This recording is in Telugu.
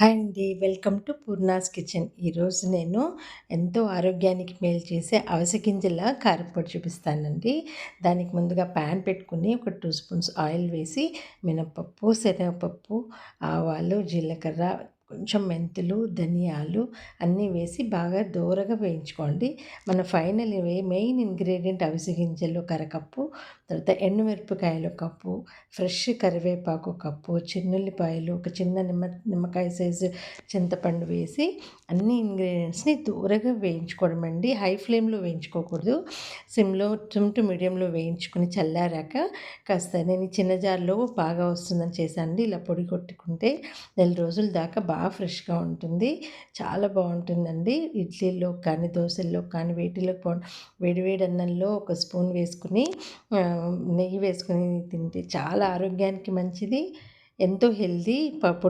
హాయ్ అండి. Welcome to Poorna's kitchen. ఈరోజు నేను ఎంతో ఆరోగ్యానికి మేలు చేసే అవిసె గింజల కారపొడి చూపిస్తానండి. దానికి ముందుగా ప్యాన్ పెట్టుకుని ఒక టూ స్పూన్స్ ఆయిల్ వేసి మినపప్పు శనగపప్పు ఆవాలు జీలకర్ర కొంచెం మెంతులు ధనియాలు అన్నీ వేసి బాగా దూరగా వేయించుకోండి. మన ఫైనల్ మెయిన్ ఇంగ్రీడియంట్ అవిసె గింజలు కరకప్పు తర్వాత ఎండుమిరపకాయలు కప్పు ఫ్రెష్ కరివేపాకు కప్పు చిన్నుల్లిపాయలు ఒక చిన్న నిమ్మ నిమ్మకాయ సైజు చింతపండు వేసి అన్ని ఇంగ్రీడియంట్స్ని దూరగా వేయించుకోవడం అండి హై ఫ్లేమ్లో వేయించుకోకూడదు. సిమ్లో సిమ్ టు మీడియంలో వేయించుకుని చల్లారాక కాస్త నేను చిన్న జార్లో బాగా వస్తుందని చేశాను ఇలా పొడి కొట్టుకుంటే నెల రోజుల దాకా బాగా బాగా ఫ్రెష్గా ఉంటుంది. చాలా బాగుంటుందండి. ఇడ్లీలో కానీ దోశల్లో కానీ వేటిలో వేడివేడి అన్నంలో ఒక స్పూన్ వేసుకుని నెయ్యి వేసుకుని తింటే చాలా ఆరోగ్యానికి మంచిది. ఎంతో హెల్దీ పప్పు